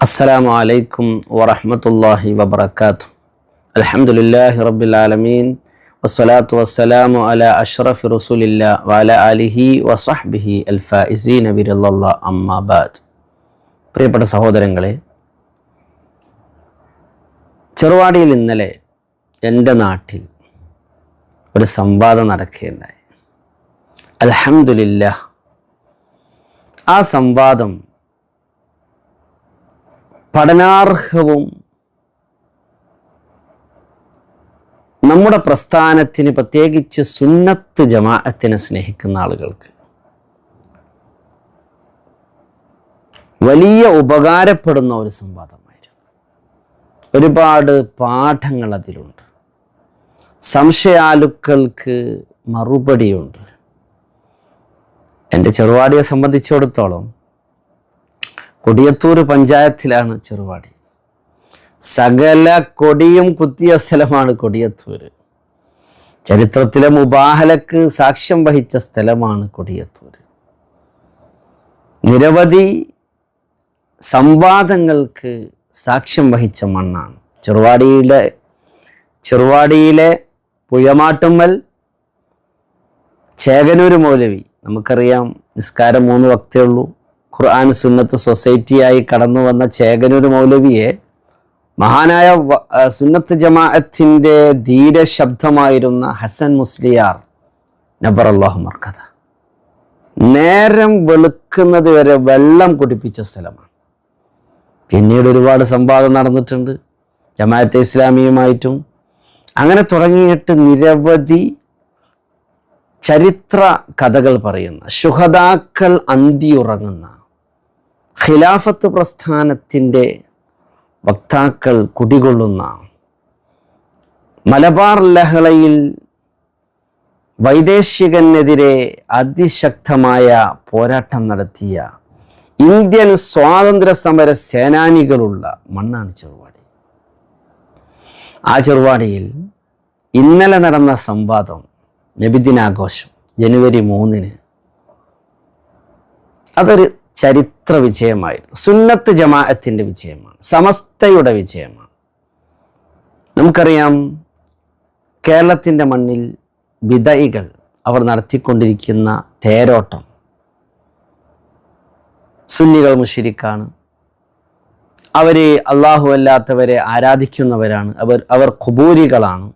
السلام عليكم ورحمة الله وبركاته الحمد لله رب العالمين والصلاة والسلام على أشرف رسول الله وعلى آله وصحبه الفائزين برضا الله أما بعد പ്രിയപ്പെട്ട സഹോദരങ്ങളെ ചെറുവാടിയിൽ ഇന്നലെ എൻ്റെ നാട്ടിൽ ഒരു സംവാദം നടക്കുകയുണ്ടായി അൽഹംദുലില്ല ആ സംവാദം പഠനാർഹവും നമ്മുടെ പ്രസ്ഥാനത്തിന് പ്രത്യേകിച്ച് സുന്നത്ത് ജമാഅത്തിനെ സ്നേഹിക്കുന്ന ആളുകൾക്ക് വലിയ ഉപകാരപ്പെടുന്ന ഒരു സംവാദമായിരുന്നു. ഒരുപാട് പാഠങ്ങൾ അതിലുണ്ട്. സംശയാലുക്കൾക്ക് മറുപടിയുണ്ട്. എന്റെ ചെറുവാടിയെ സംബന്ധിച്ചിടത്തോളം കൊടിയത്തൂർ പഞ്ചായത്തിലാണ് ചെറുവാടി സകല കൊടിയും കുത്തിയ സ്ഥലമാണ് കൊടിയത്തൂർ ചരിത്രത്തിലെ മുബാഹലക്ക് സാക്ഷ്യം വഹിച്ച സ്ഥലമാണ് കൊടിയത്തൂർ നിരവധി സംവാദങ്ങൾക്ക് സാക്ഷ്യം വഹിച്ച മണ്ണാണ്. ചെറുവാടിയിലെ ചെറുവാടിയിലെ പുഴമാട്ടുമ്മൽ ചേകനൂർ മൗലവി. നമുക്കറിയാം നിസ്കാരം മൂന്ന് വക്തേ ഉള്ളൂ. ഖുർആൻ സുന്നത്ത് സൊസൈറ്റിയായി കടന്നു വന്ന ചേകനൂർ മൗലവിയെ മഹാനായ സുന്നത്ത് ജമാഅത്തിന്റെ ധീരശബ്ദമായിരുന്ന ഹസൻ മുസ്ലിയാർ നബർ അള്ളാഹു മർക്കഥ നേരം വെളുക്കുന്നത് വരെ വെള്ളം കുടിപ്പിച്ച സ്ഥലമാണ്. പിന്നീട് ഒരുപാട് സംവാദം നടന്നിട്ടുണ്ട്. ജമാഅത്തെ ഇസ്ലാമിയുമായിട്ടും. അങ്ങനെ തുടങ്ങിയിട്ട് നിരവധി ചരിത്ര കഥകൾ പറയുന്ന ശുഹദാക്കൾ അന്തിയുറങ്ങുന്ന ഖിലാഫത്ത് പ്രസ്ഥാനത്തിന്റെ വക്താക്കൾ കുടികൊള്ളുന്ന മലബാർ ലഹളയിൽ വൈദേശികനെതിരെ അതിശക്തമായ പോരാട്ടം നടത്തിയ ഇന്ത്യൻ സ്വാതന്ത്ര്യ സമര സേനാനികളുള്ള മണ്ണാണ് ചെറുവാടി. ആ ചെറുവാടിയിൽ ഇന്നലെ നടന്ന സംവാദം നബിദിനാഘോഷം ജനുവരി മൂന്നിന് അതൊരു ചരിത്ര വിജയമായിരുന്നു. സുന്നത്ത് ജമാഅത്തിന്റെ വിജയമാണ്. സമസ്തയുടെ വിജയമാണ്. നമുക്കറിയാം കേരളത്തിന്റെ മണ്ണിൽ വിതയികൾ അവർ നടത്തിക്കൊണ്ടിരിക്കുന്ന തേരോട്ടം. സുന്നികൾ മുഷിരിക്കാണ്. അവർ അള്ളാഹു അല്ലാത്തവരെ ആരാധിക്കുന്നവരാണ്. അവർ അവർ കുബൂരികളാണ്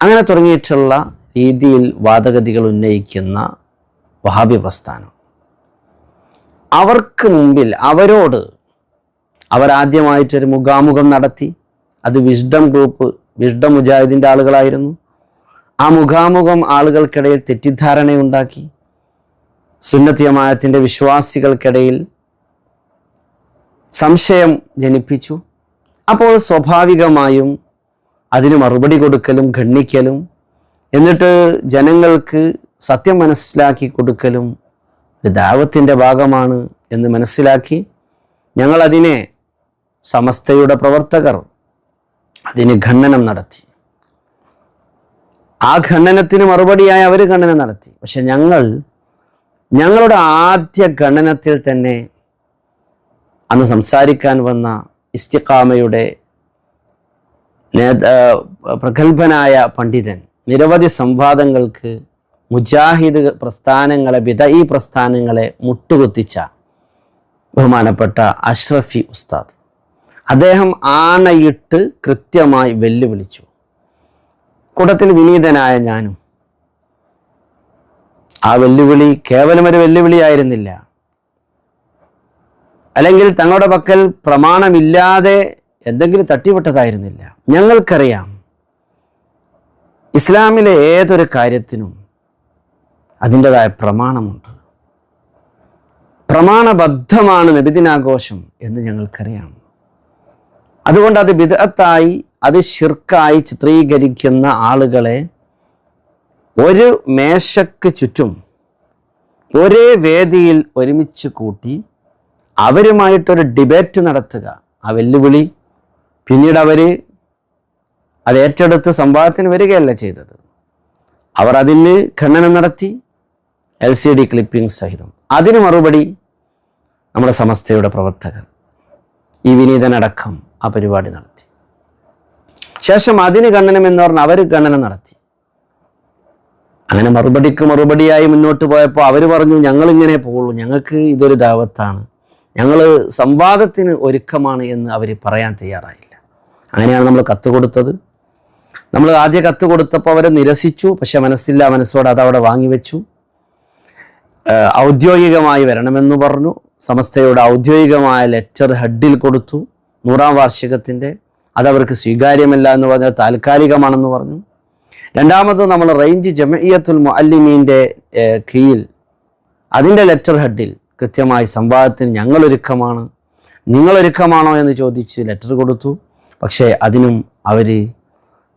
അങ്ങനെ തുടങ്ങിയിട്ടുള്ള രീതിയിൽ വാദഗതികൾ ഉന്നയിക്കുന്ന വഹാബി പ്രസ്ഥാനം. അവർക്ക് മുമ്പിൽ അവരോട് അവർ ആദ്യമായിട്ടൊരു മുഖാമുഖം നടത്തി. അത് വിഷ്ഡം ഗ്രൂപ്പ് വിഷ്ഡം മുജാഹിദിന്റെ ആളുകളായിരുന്നു. ആ മുഖാമുഖം ആളുകൾക്കിടയിൽ തെറ്റിദ്ധാരണയുണ്ടാക്കി. സുന്നത്ത് ജമാഅത്തിന്റെ വിശ്വാസികൾക്കിടയിൽ സംശയം ജനിപ്പിച്ചു. അപ്പോൾ സ്വാഭാവികമായും അതിന് മറുപടി കൊടുക്കലും ഖണ്ഡിക്കലും. എന്നിട്ട് ജനങ്ങൾക്ക് സത്യം മനസ്സിലാക്കി കൊടുക്കലും ഒരു ദാവത്തിന്റെ ഭാഗമാണ് എന്ന് മനസ്സിലാക്കി ഞങ്ങളതിനെ സമസ്തയുടെ പ്രവർത്തകർ അതിന് ഖണ്ഡനം നടത്തി. ആ ഖണ്ഡനത്തിന് മറുപടിയായി അവർ ഖണ്ഡനം നടത്തി. പക്ഷെ ഞങ്ങൾ ഞങ്ങളുടെ ആദ്യ ഖണ്ഡനത്തിൽ തന്നെ അന്ന് സംസാരിക്കാൻ വന്ന ഇസ്തിഖാമയുടെ പ്രഗത്ഭനായ പണ്ഡിതൻ നിരവധി സംവാദങ്ങൾക്ക് മുജാഹിദ് പ്രസ്ഥാനങ്ങളെ ബിദഈ പ്രസ്ഥാനങ്ങളെ മുട്ടുകുത്തിച്ച ബഹുമാനപ്പെട്ട അഷ്റഫി ഉസ്താദ്. അദ്ദേഹം ആണയിട്ട് കൃത്യമായി വെല്ലുവിളിച്ചു. കൂട്ടത്തിൽ വിനീതനായ ഞാനും ആ വെല്ലുവിളി കേവലം ഒരു വെല്ലുവിളിയായിരുന്നില്ല അല്ലെങ്കിൽ തങ്ങളുടെ പക്കൽ പ്രമാണമില്ലാതെ എന്തെങ്കിലും തട്ടിവിട്ടതായിരുന്നില്ല. ഞങ്ങൾക്കറിയാം ഇസ്ലാമിലെ ഏതൊരു കാര്യത്തിനും അതിന്റെതായ പ്രമാണമുണ്ട്. പ്രമാണബദ്ധമാണ് നബിദിനാഘോഷം എന്ന് ഞങ്ങൾക്കറിയാം. അതുകൊണ്ട് അത് വിദഗ്ധായി അത് ശിർക്കായി ചിത്രീകരിക്കുന്ന ആളുകളെ ഒരു മേശക്ക് ചുറ്റും ഒരേ വേദിയിൽ ഒരുമിച്ച് കൂട്ടി അവരുമായിട്ടൊരു ഡിബേറ്റ് നടത്തുക. ആ വെല്ലുവിളി പിന്നീട് അവർ അത് ഏറ്റെടുത്ത് സംവാദത്തിന് വരികയല്ല ചെയ്തത്. അവർ അതിന് ഖണ്ഡനം നടത്തി എൽ സി ഡി ക്ലിപ്പിംഗ് സഹിതം. അതിന് മറുപടി നമ്മുടെ സമസ്തയുടെ പ്രവർത്തകർ ഈ വിനീതനടക്കം ആ പരിപാടി നടത്തി. ശേഷം അതിന് ഖണ്ഡനം എന്ന് പറഞ്ഞാൽ അവർ ഖണ്ഡനം നടത്തി. അങ്ങനെ മറുപടിക്ക് മറുപടിയായി മുന്നോട്ട് പോയപ്പോൾ അവർ പറഞ്ഞു ഞങ്ങളിങ്ങനെ പോകുള്ളൂ. ഞങ്ങൾക്ക് ഇതൊരു ദാവത്താണ്. ഞങ്ങൾ സംവാദത്തിന് ഒരുക്കമാണ് എന്ന് അവർ പറയാൻ തയ്യാറായില്ല. അങ്ങനെയാണ് നമ്മൾ കത്ത് കൊടുത്തത്. നമ്മൾ ആദ്യ കത്ത് കൊടുത്തപ്പോൾ അവരെ നിരസിച്ചു. പക്ഷെ മനസ്സില്ല മനസ്സോടെ അത് അവിടെ വാങ്ങിവെച്ചു ഔദ്യോഗികമായി വരണമെന്ന് പറഞ്ഞു. സമസ്തയുടെ ഔദ്യോഗികമായ ലെറ്റർ ഹെഡിൽ കൊടുത്തു. നൂറാം വാർഷികത്തിന്റെ അതവർക്ക് സ്വീകാര്യമല്ല എന്ന് പറഞ്ഞാൽ താൽക്കാലികമാണെന്ന് പറഞ്ഞു. രണ്ടാമത് നമ്മൾ റേഞ്ച് ജമഇയത്തുൽ മുഅല്ലിമീന്റെ കീഴിൽ അതിന്റെ ലെറ്റർ ഹെഡിൽ കൃത്യമായി സംവാദത്തിന് ഞങ്ങളൊരുക്കമാണ്. നിങ്ങളൊരുക്കമാണോ എന്ന് ചോദിച്ച് ലെറ്റർ കൊടുത്തു. പക്ഷേ അതിനും അവർ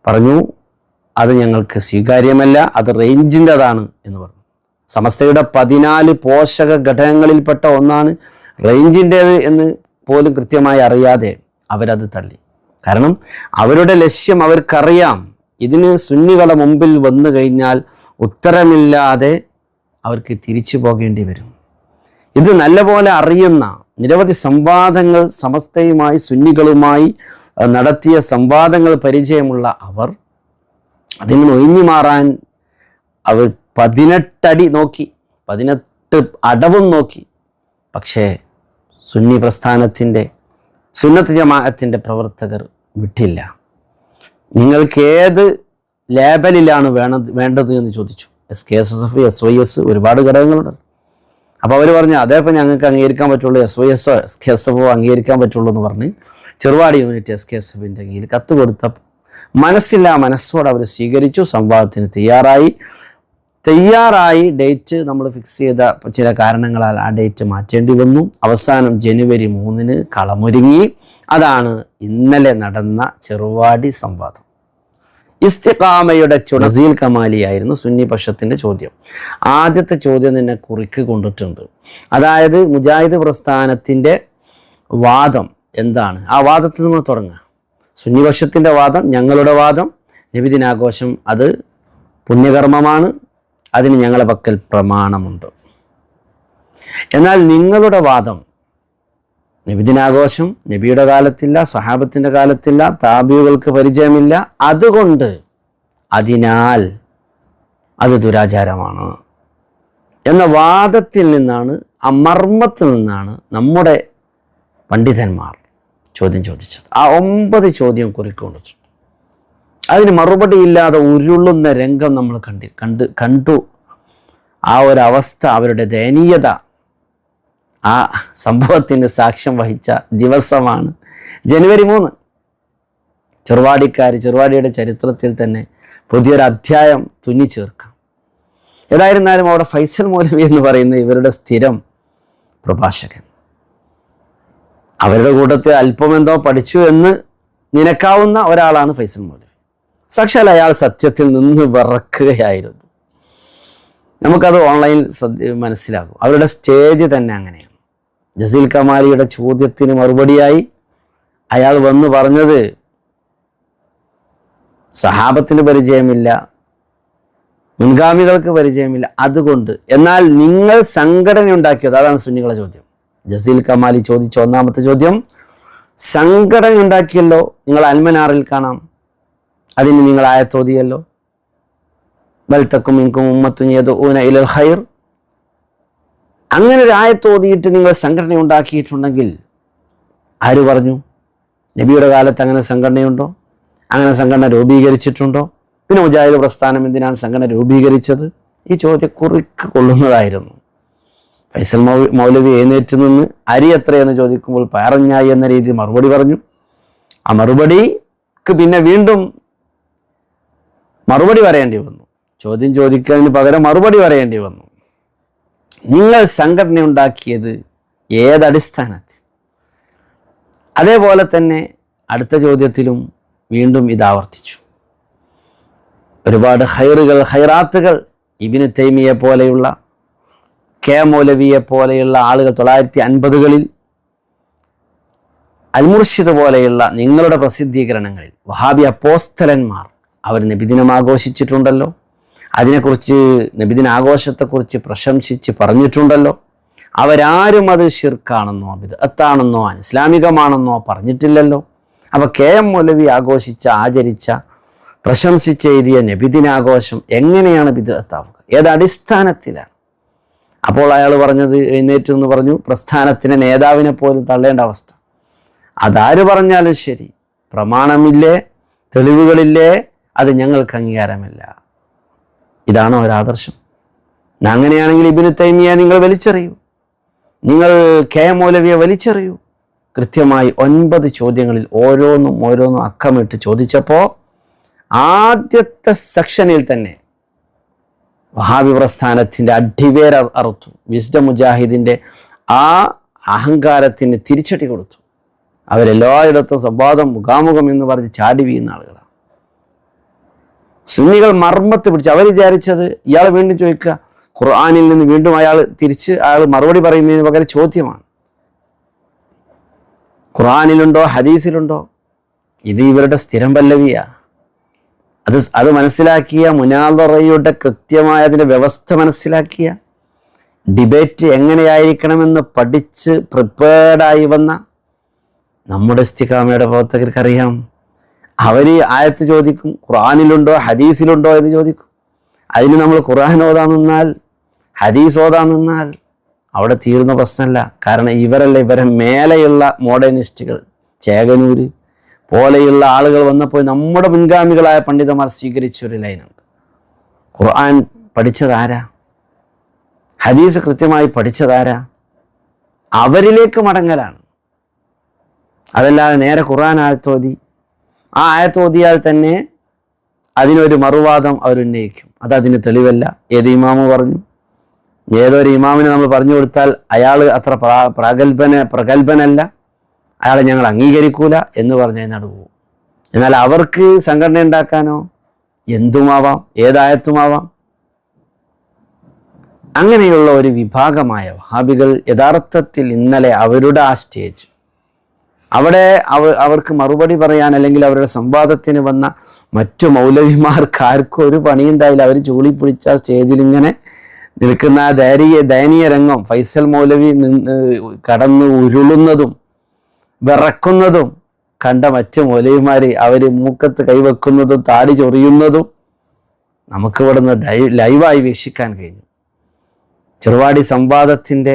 പറഞ്ഞു അത് ഞങ്ങൾക്ക് സ്വീകാര്യമല്ല അത് റേഞ്ചിന്റെതാണ് എന്ന് പറഞ്ഞു. സമസ്തയുടെ പതിനാല് പോഷക ഘടകങ്ങളിൽപ്പെട്ട ഒന്നാണ് റേഞ്ചിന്റേത് എന്ന് പോലും കൃത്യമായി അറിയാതെ അവരത് തള്ളി. കാരണം അവരുടെ ലക്ഷ്യം അവർക്കറിയാം. ഇതിന് സുന്നികളെ മുമ്പിൽ വന്നു കഴിഞ്ഞാൽ ഉത്തരമില്ലാതെ അവർക്ക് തിരിച്ചു പോകേണ്ടി വരും. ഇത് നല്ലപോലെ അറിയുന്ന നിരവധി സംവാദങ്ങൾ സമസ്തയുമായി സുന്നികളുമായി നടത്തിയ സംവാദങ്ങൾ പരിചയമുള്ള അവർ അതിൽ നിന്ന് ഒഴിഞ്ഞു മാറാൻ അവർ പതിനെട്ടടി നോക്കി പതിനെട്ട് അടവും നോക്കി. പക്ഷേ സുന്നി പ്രസ്ഥാനത്തിന്റെ സുന്നത്ത് ജമാഅത്തിന്റെ പ്രവർത്തകർ വിട്ടില്ല. നിങ്ങൾക്ക് ഏത് ലേബലിലാണ് വേണത് വേണ്ടത് എന്ന് ചോദിച്ചു. S K S S F S Y S ഒരുപാട് ഘടകങ്ങളുണ്ട്. അപ്പോൾ അവർ പറഞ്ഞു അതേ ഇപ്പം ഞങ്ങൾക്ക് അംഗീകരിക്കാൻ പറ്റുള്ളൂ എസ് വൈ എസോ എസ് കെ എസ് എഫോ അംഗീകരിക്കാൻ പറ്റുള്ളൂ എന്ന് പറഞ്ഞ് ചെറുപാട് യൂണിറ്റ് എസ് കെ എസ് എഫിന്റെ കീഴിൽ കത്ത് കൊടുത്തപ്പോൾ മനസ്സില്ല മനസ്സോടെ അവർ സ്വീകരിച്ചു. സംവാദത്തിന് തയ്യാറായി. തയ്യാറായി ഡേറ്റ് നമ്മൾ ഫിക്സ് ചെയ്ത ചില കാരണങ്ങളാൽ ആ ഡേറ്റ് മാറ്റേണ്ടി വന്നു. അവസാനം ജനുവരി മൂന്നിന് കളമൊരുങ്ങി. അതാണ് ഇന്നലെ നടന്ന ചെറുവാടി സംവാദം. ഇസ്തിഖാമയുടെ ചുണസീൽ കമാലിയായിരുന്നു സുന്നി പക്ഷത്തിന്റെ ചോദ്യം. ആദ്യത്തെ ചോദ്യം തന്നെ കുറിക്ക് കൊണ്ടിട്ടുണ്ട്. അതായത് മുജാഹിദ് പ്രസ്ഥാനത്തിന്റെ വാദം എന്താണ്? ആ വാദത്തിൽ നമ്മൾ തുടങ്ങുക സുന്നിപക്ഷത്തിന്റെ വാദം ഞങ്ങളുടെ വാദം നബിദിനാഘോഷം അത് പുണ്യകർമ്മമാണ് അതിന് ഞങ്ങളെ പക്കൽ പ്രമാണമുണ്ട്. എന്നാൽ നിങ്ങളുടെ വാദം നബിദിനാഘോഷം നബിയുടെ കാലത്തില്ല സ്വഹാബത്തിന്റെ കാലത്തില്ല താബിയുകൾക്ക് പരിചയമില്ല. അതുകൊണ്ട് അതിനാൽ അത് ദുരാചാരമാണ്. എന്ന വാദത്തിൽ നിന്നാണ് ആ മർമ്മത്തിൽ നിന്നാണ് നമ്മുടെ പണ്ഡിതന്മാർ ചോദ്യം ചോദിച്ചത്. ആ ഒമ്പത് ചോദ്യം കുറിക്കൊണ്ടു അതിന് മറുപടി ഇല്ലാതെ ഉരുളുന്ന രംഗം നമ്മൾ കണ്ടി കണ്ട് കണ്ടു. ആ ഒരു അവസ്ഥ അവരുടെ ദയനീയത ആ സംഭവത്തിന് സാക്ഷ്യം വഹിച്ച ദിവസമാണ് ജനുവരി മൂന്ന്. ചെറുവാടിക്കാർ ചെറുവാടിയുടെ ചരിത്രത്തിൽ തന്നെ പുതിയൊരു അധ്യായം തുന്നിച്ചേർക്കാം. ഏതായിരുന്നാലും അവിടെ ഫൈസൽ മൗലവി എന്ന് പറയുന്ന ഇവരുടെ സ്ഥിരം പ്രഭാഷകൻ. അവരുടെ കൂട്ടത്തിൽ അല്പമെന്തോ പഠിച്ചു എന്ന് നിനക്കാവുന്ന ഒരാളാണ് ഫൈസൽ മൗലവി. സാക്ഷാൽ അയാൾ സത്യത്തിൽ നിന്ന് വിറക്കുകയായിരുന്നു. നമുക്കത് ഓൺലൈൻ മനസ്സിലാകും. അവരുടെ സ്റ്റേജ് തന്നെ അങ്ങനെയാണ്. ജസീൽ കമാലിയുടെ ചോദ്യത്തിന് മറുപടിയായി അയാൾ വന്ന് പറഞ്ഞത് സഹാബത്തിന് പരിചയമില്ല മുൻഗാമികൾക്ക് പരിചയമില്ല അതുകൊണ്ട് എന്നാൽ നിങ്ങൾ സംഘടന ഉണ്ടാക്കിയത് അതാണ് സുന്നികളെ ചോദ്യം. ജസീൽ കമാലി ചോദിച്ച ഒന്നാമത്തെ ചോദ്യം സംഘടന ഉണ്ടാക്കിയല്ലോ നിങ്ങൾ അൽമനാറിൽ കാണാം. അതിന് നിങ്ങൾ ആയത്തോതിയല്ലോ ബൽത്തക്കും ഇൻകും ഉമ്മത്തും ഊന ഇലൽ ഖൈർ. അങ്ങനെ ഒരു ആയത്തോതിയിട്ട് നിങ്ങൾ സംഘടന ഉണ്ടാക്കിയിട്ടുണ്ടെങ്കിൽ ആര് പറഞ്ഞു? നബിയുടെ കാലത്ത് അങ്ങനെ സംഘടനയുണ്ടോ? അങ്ങനെ സംഘടന രൂപീകരിച്ചിട്ടുണ്ടോ? പിന്നെ മുജാഹിദ് പ്രസ്ഥാനം എന്തിനാണ് സംഘടന രൂപീകരിച്ചത്? ഈ ചോദ്യക്കുറിക്ക് കൊള്ളുന്നതായിരുന്നു. ഫൈസൽ മൗലവി എഴുന്നേറ്റ് നിന്ന് അരി എത്രയെന്ന് ചോദിക്കുമ്പോൾ പയറഞ്ഞായി എന്ന രീതിയിൽ മറുപടി പറഞ്ഞു. ആ മറുപടിക്ക് പിന്നെ വീണ്ടും മറുപടി പറയേണ്ടി വന്നു. ചോദ്യം ചോദിക്കുന്നതിന് പകരം മറുപടി പറയേണ്ടി വന്നു. നിങ്ങൾ സംഘടന ഉണ്ടാക്കിയത് ഏതടിസ്ഥാനത്തിൽ? അതേപോലെ തന്നെ അടുത്ത ചോദ്യത്തിലും വീണ്ടും ഇത് ആവർത്തിച്ചു. ഒരുപാട് ഹൈറുകൾ ഹൈറാത്തുകൾ ഇബിന് തൈമിയെ പോലെയുള്ള കെ മൗലവിയെ പോലെയുള്ള ആളുകൾ തൊള്ളായിരത്തി അൻപതുകളിൽ അൽമുർഷിദ് പോലെയുള്ള നിങ്ങളുടെ പ്രസിദ്ധീകരണങ്ങളിൽ വഹാബി അപ്പോസ്തലന്മാർ അവർ നബിദിനം ആഘോഷിച്ചിട്ടുണ്ടല്ലോ. അതിനെക്കുറിച്ച് നബിദിന ആഘോഷത്തെക്കുറിച്ച് പ്രശംസിച്ച് പറഞ്ഞിട്ടുണ്ടല്ലോ. അവരാരും അത് ഷിർക്കാണെന്നോ ബിദത്താണെന്നോ അനിസ്ലാമികമാണെന്നോ പറഞ്ഞിട്ടില്ലല്ലോ. അപ്പോൾ കെ എം മൗലവി ആഘോഷിച്ച ആചരിച്ച പ്രശംസിച്ച് എഴുതിയ നബിദിനാഘോഷം എങ്ങനെയാണ് ബിദത്താവുക ഏത് അടിസ്ഥാനത്തിലാണ്? അപ്പോൾ അയാൾ പറഞ്ഞത് എഴുന്നേറ്റു എന്ന് പറഞ്ഞു. പ്രസ്ഥാനത്തിന്റെ നേതാവിനെ പോലും തള്ളേണ്ട അവസ്ഥ. അതാര് പറഞ്ഞാലും ശരി. പ്രമാണമില്ലേ? തെളിവുകളില്ലേ? അത് ഞങ്ങൾക്ക് അംഗീകാരമില്ല. ഇതാണോ ഒരാദർശം അങ്ങനെയാണെങ്കിൽ ഇബിനു തൈമിയ നിങ്ങൾ വലിച്ചെറിയൂ. നിങ്ങൾ കെ മൗലവിയെ വലിച്ചെറിയൂ. കൃത്യമായി ഒൻപത് ചോദ്യങ്ങളിൽ ഓരോന്നും ഓരോന്നും അക്കമിട്ട് ചോദിച്ചപ്പോൾ ആദ്യത്തെ സെക്ഷനിൽ തന്നെ വഹാബി പ്രസ്ഥാനത്തിന്റെ അടിവേര അറുത്തു. വിസ്ഡ മുജാഹിദിന്റെ ആ അഹങ്കാരത്തിന് തിരിച്ചടി കൊടുത്തു. അവരെല്ലായിടത്തും സംവാദം മുഖാമുഖം എന്ന് പറഞ്ഞ് ചാടി വീഴുന്ന ആളുകളാണ്. സുന്നികൾ മർമ്മത്ത് പിടിച്ച്. അവർ വിചാരിച്ചത് ഇയാൾ വീണ്ടും ചോദിക്കുക ഖുർആാനിൽ നിന്ന് വീണ്ടും അയാൾ തിരിച്ച് അയാൾ മറുപടി പറയുന്നതിന് പകരം ചോദ്യമാണ്. ഖുർആാനിലുണ്ടോ ഹദീസിലുണ്ടോ? ഇത് ഇവരുടെ സ്ഥിരം പല്ലവിയ. അത് അത് മനസ്സിലാക്കിയ മുനാദറയുടെ കൃത്യമായ അതിന്റെ വ്യവസ്ഥ മനസ്സിലാക്കിയ ഡിബേറ്റ് എങ്ങനെയായിരിക്കണമെന്ന് പഠിച്ച് പ്രിപ്പേർഡായി വന്ന നമ്മുടെ സ്ഥികാമയുടെ പ്രവർത്തകർക്ക് അറിയാം അവർ ആയത്ത് ചോദിക്കും ഖുറാനിലുണ്ടോ ഹദീസിലുണ്ടോ എന്ന് ചോദിക്കും. അതിന് നമ്മൾ ഖുർആൻ ഓതാൻ നിന്നാൽ ഹദീസ് ഓതാൻ നിന്നാൽ അവിടെ തീർന്ന പ്രശ്നമല്ല. കാരണം ഇവരല്ല ഇവരെ മേലെയുള്ള മോഡേണിസ്റ്റുകൾ. ചേകനൂര് പോലെയുള്ള ആളുകൾ വന്നപ്പോൾ നമ്മുടെ മുൻഗാമികളായ പണ്ഡിതന്മാർ സ്വീകരിച്ച ഒരു ലൈനുണ്ട്. ഖുർആൻ പഠിച്ചതാരാ? ഹദീസ് കൃത്യമായി പഠിച്ചതാരാ? അവരിലേക്ക് മടങ്ങലാണ്. അതല്ലാതെ നേരെ ഖുർആൻ ആയത്തോതി ആ ആയത്ത് ഓതിയാൽ തന്നെ അതിനൊരു മറുവാദം അവരുന്നയിക്കും അത് അതിന് തെളിവല്ല. ഏത് ഇമാമ് പറഞ്ഞു? ഏതൊരു ഇമാമിനെ നമ്മൾ പറഞ്ഞു കൊടുത്താൽ അയാൾ അത്ര പ്രാ പ്രഗത്ഭന പ്രഗത്ഭനല്ല അയാളെ ഞങ്ങൾ അംഗീകരിക്കൂല എന്ന് പറഞ്ഞ് നടുപോകും എന്നാൽ അവർക്ക് സംഘടന ഉണ്ടാക്കാനോ എന്തുമാവാം? ഏതായത്തുമാവാം അങ്ങനെയുള്ള ഒരു വിഭാഗമായ വഹാബികൾ യഥാർത്ഥത്തിൽ ഇന്നലെ അവരുടെ ആ സ്റ്റേജ് അവിടെ അവ അവർക്ക് മറുപടി പറയാൻ അല്ലെങ്കിൽ അവരുടെ സംവാദത്തിന് വന്ന മറ്റു മൗലവിമാർക്ക് ആർക്കും ഒരു പണിയുണ്ടായില്ല. അവർ ചൂളി പിടിച്ച സ്റ്റേജിൽ ഇങ്ങനെ നിൽക്കുന്ന ആ ദയനീയ ദയനീയ രംഗം ഫൈസൽ മൗലവി കടന്ന് ഉരുളുന്നതും വിറക്കുന്നതും കണ്ട മറ്റു മൗലവിമാർ അവർ മൂക്കത്ത് കൈവെക്കുന്നതും താടി ചൊറിയുന്നതും നമുക്കിവിടുന്ന് ലൈവായി വീക്ഷിക്കാൻ കഴിഞ്ഞു. ചെറുവാടി സംവാദത്തിന്റെ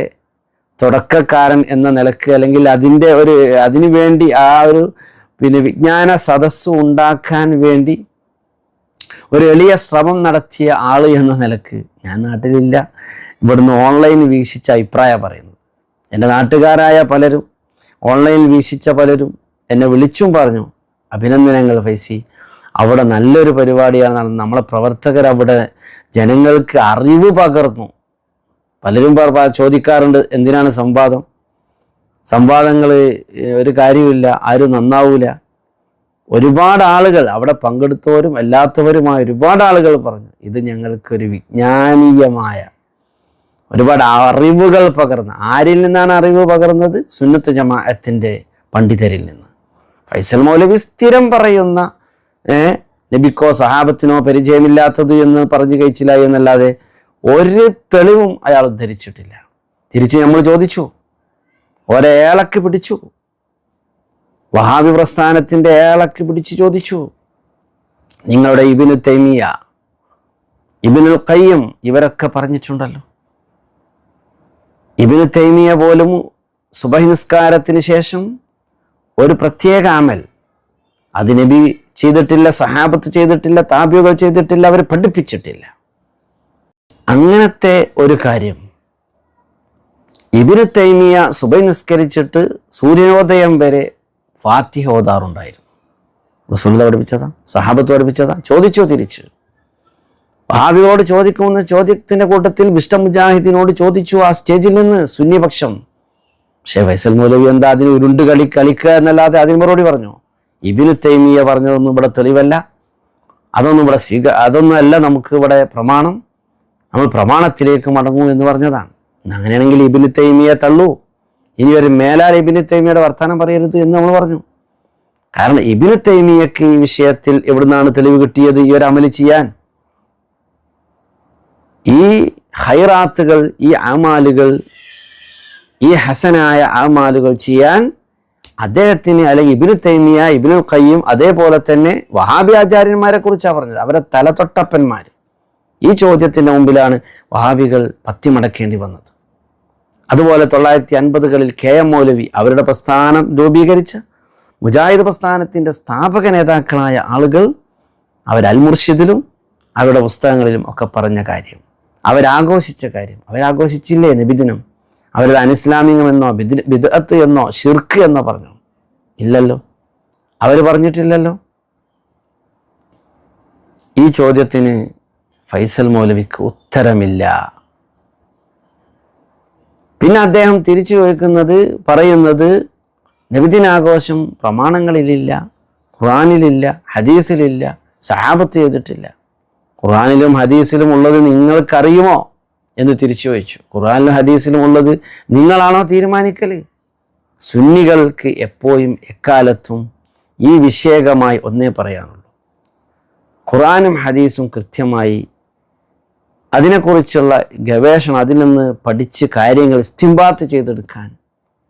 തുടക്കക്കാരൻ എന്ന നിലയ്ക്ക് അല്ലെങ്കിൽ അതിന്റെ ഒരു അതിനു വേണ്ടി ആ ഒരു പിന്നെ വിജ്ഞാന സദസ്സ് ഉണ്ടാക്കാൻ വേണ്ടി ഒരു എളിയ ശ്രമം നടത്തിയ ആൾ എന്ന നിലയ്ക്ക് ഞാൻ നാട്ടിലില്ല. ഇവിടുന്ന് ഓൺലൈൻ വീക്ഷിച്ച അഭിപ്രായം പറയുന്നത്. എന്റെ നാട്ടുകാരായ പലരും ഓൺലൈനിൽ വീക്ഷിച്ച പലരും എന്നെ വിളിച്ചും പറഞ്ഞു അഭിനന്ദനങ്ങൾ ഫൈസി. അവിടെ നല്ലൊരു പരിപാടിയാണ് നടന്നത്. നമ്മളെ പ്രവർത്തകർ അവിടെ ജനങ്ങൾക്ക് അറിവ് പകർന്നു. പലരും ചോദിക്കാറുണ്ട് എന്തിനാണ് സംവാദം? സംവാദങ്ങൾ ഒരു കാര്യമില്ല ആരും നന്നാവൂല. ഒരുപാട് ആളുകൾ അവിടെ പങ്കെടുത്തവരും അല്ലാത്തവരുമായ ഒരുപാട് ആളുകൾ പറഞ്ഞു ഇത് ഞങ്ങൾക്കൊരു വിജ്ഞാനീയമായ ഒരുപാട് അറിവുകൾ പകർന്ന്. ആരിൽ നിന്നാണ് അറിവ് പകർന്നത്? സുന്നത്ത് ജമാഅത്തിന്റെ പണ്ഡിതരിൽ നിന്ന്. ഫൈസൽ മൗലവി സ്ഥിരം പറയുന്ന നബിക്കോ സഹാബത്തിനോ പരിചയമില്ലാത്തത് എന്ന് പറഞ്ഞു കഴിച്ചില്ല എന്നല്ലാതെ ഒരു തെളിവും അയാൾ ഉദ്ധരിച്ചിട്ടില്ല തിരിച്ച് നമ്മൾ ചോദിച്ചു. ഒരേളക്ക് പിടിച്ചു. വഹാബി പ്രസ്ഥാനത്തിന്റെ ഏളക്ക് പിടിച്ച് ചോദിച്ചു. നിങ്ങളുടെ ഇബിനു തൈമിയ ഇബിനുൽ കയ്യം ഇവരൊക്കെ പറഞ്ഞിട്ടുണ്ടല്ലോ. ഇബിനു തൈമിയ പോലും സുബഹി നിസ്കാരത്തിന് ശേഷം ഒരു പ്രത്യേക അമൽ. അത് നബി ചെയ്തിട്ടില്ല സഹാബത്ത് ചെയ്തിട്ടില്ല താബിയുകൾ ചെയ്തിട്ടില്ല അവർ പഠിപ്പിച്ചിട്ടില്ല. അങ്ങനത്തെ ഒരു കാര്യം. ഇബിനു തൈമിയ സുബൈ നിസ്കരിച്ചിട്ട് സൂര്യനോദയം വരെ ഫാത്തിഹ ഓതാറുണ്ടായിരുന്നു. റസൂലത പഠിപ്പിച്ചതാ? സഹാബത്ത് പഠിപ്പിച്ചതാ? ചോദിച്ചോ തിരിച്ച്. ഭാവിയോട് ചോദിക്കുമെന്ന ചോദ്യത്തിന്റെ കൂട്ടത്തിൽ വിഷ്ട മുജാഹിദിനോട് ചോദിച്ചു ആ സ്റ്റേജിൽ നിന്ന് സുന്നിപക്ഷം പക്ഷേ വൈസൽ മൗലവി എന്താ അതിന് ഉരുണ്ട് കളി കളിക്കുക എന്നല്ലാതെ അതിന് മറുപടി പറഞ്ഞു. ഇബിനു തൈമിയ പറഞ്ഞതൊന്നും ഇവിടെ തെളിവല്ല. അതൊന്നും ഇവിടെ സ്വീക അതൊന്നും അല്ല നമുക്ക് ഇവിടെ പ്രമാണം. നമ്മൾ പ്രമാണത്തിലേക്ക് മടങ്ങൂ എന്ന് പറഞ്ഞതാണ്. അങ്ങനെയാണെങ്കിൽ ഇബിനു തൈമിയെ തള്ളൂ. ഇനി ഒരു മേലാൽ ഇബിനു തൈമിയുടെ വർത്തമാനം പറയരുത് എന്ന് നമ്മൾ പറഞ്ഞു. കാരണം ഇബിനു തൈമിയക്ക് ഈ വിഷയത്തിൽ എവിടുന്നാണ് തെളിവ് കിട്ടിയത് ഈ ഒരു അമൽ ചെയ്യാൻ? ഈ ഹൈറാത്തുകൾ ഈ അമാലുകൾ ഈ ഹസനായ ആമാലുകൾ ചെയ്യാൻ അദ്ദേഹത്തിന് അല്ലെങ്കിൽ ഇബിനു തൈമിയ ഇബിനു ഖയ്യും അതേപോലെ തന്നെ വഹാബി ആചാര്യന്മാരെ കുറിച്ചാണ് പറഞ്ഞത്. അവരെ തലതൊട്ടപ്പന്മാർ ഈ ചോദ്യത്തിന്റെ മുമ്പിലാണ് വഹാബികൾ പത്തിമടക്കേണ്ടി വന്നത്. അതുപോലെ തൊള്ളായിരത്തി അൻപതുകളിൽ കെ എം മൗലവി അവരുടെ പ്രസ്ഥാനം രൂപീകരിച്ച മുജാഹിദ് പ്രസ്ഥാനത്തിന്റെ സ്ഥാപക നേതാക്കളായ ആളുകൾ അവർ അൽമുർഷിദിലും അവരുടെ പുസ്തകങ്ങളിലും ഒക്കെ പറഞ്ഞ കാര്യം അവരാഘോഷിച്ച കാര്യം അവരാഘോഷിച്ചില്ലേ നബിദിനം? അവരത് അനിസ്ലാമികമെന്നോ ബിദ് ബിദത്ത് എന്നോ ഷിർക്ക് എന്നോ പറഞ്ഞു? ഇല്ലല്ലോ. അവർ പറഞ്ഞിട്ടില്ലല്ലോ. ഈ ചോദ്യത്തിന് ഫൈസൽ മൗലവിക്ക് ഉത്തരമില്ല. പിന്നെ അദ്ദേഹം തിരിച്ചു ചോദിക്കുന്നത് പറയുന്നത് നബിദിനാഘോഷം പ്രമാണങ്ങളിലില്ല ഖുറാനിലില്ല ഹദീസിലില്ല സഹാബത്ത് ചെയ്തിട്ടില്ല. ഖുറാനിലും ഹദീസിലും ഉള്ളത് നിങ്ങൾക്കറിയുമോ എന്ന് തിരിച്ചു ചോദിച്ചു. ഖുറാനിലും ഹദീസിലും ഉള്ളത് നിങ്ങളാണോ തീരുമാനിക്കൽ സുന്നികൾക്ക് എപ്പോഴും എക്കാലത്തും ഈ വിഷയകമായി ഒന്നേ പറയാനുള്ളൂ. ഖുറാനും ഹദീസും കൃത്യമായി അതിനെക്കുറിച്ചുള്ള ഗവേഷണം അതിൽ നിന്ന് പഠിച്ച് കാര്യങ്ങൾ ഇസ്തിംബാത്ത് ചെയ്തെടുക്കാൻ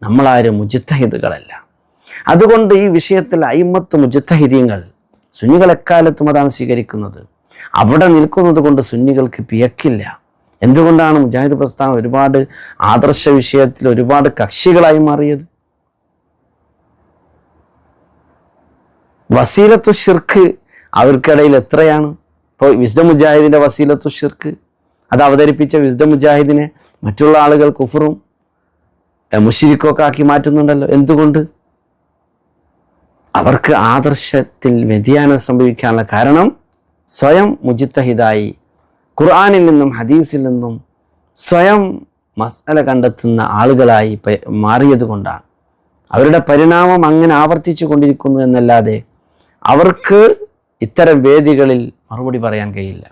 നമ്മളാരും മുജിത്തഹിദുകളല്ല. അതുകൊണ്ട് ഈ വിഷയത്തിൽ അയിമത്ത് മുജിത്തഹിദീങ്ങൾ സുന്നികൾ എക്കാലത്തും അതാണ് സ്വീകരിക്കുന്നത്. അവിടെ നിൽക്കുന്നത് കൊണ്ട് സുന്നികൾക്ക് പിയക്കില്ല. എന്തുകൊണ്ടാണ് മുജാഹിദ് പ്രസ്ഥാനം ഒരുപാട് ആദർശ വിഷയത്തിൽ ഒരുപാട് കക്ഷികളായി മാറിയത്? വസീലത്തു ഷിർക്ക് അവർക്കിടയിൽ എത്രയാണ്? ഇപ്പോൾ വിശുദ്ധ മുജാഹിദിന്റെ വസീലത്തു ഷിർക്ക് അത് അവതരിപ്പിച്ച വിസ്ഡം മുജാഹിദിനെ മറ്റുള്ള ആളുകൾ കുഫറും മുഷിരിക്കൊക്കെ ആക്കി മാറ്റുന്നുണ്ടല്ലോ. എന്തുകൊണ്ട്? അവർക്ക് ആദർശത്തിൽ വ്യതിയാനം സംഭവിക്കാനുള്ള കാരണം സ്വയം മുജിത്തഹിതായി ഖുർആാനിൽ നിന്നും ഹദീസിൽ നിന്നും സ്വയം മസല കണ്ടെത്തുന്ന ആളുകളായി മാറിയത് കൊണ്ടാണ്. അവരുടെ പരിണാമം അങ്ങനെ ആവർത്തിച്ചു കൊണ്ടിരിക്കുന്നു എന്നല്ലാതെ അവർക്ക് ഇത്തരം വേദികളിൽ മറുപടി പറയാൻ കഴിയില്ല.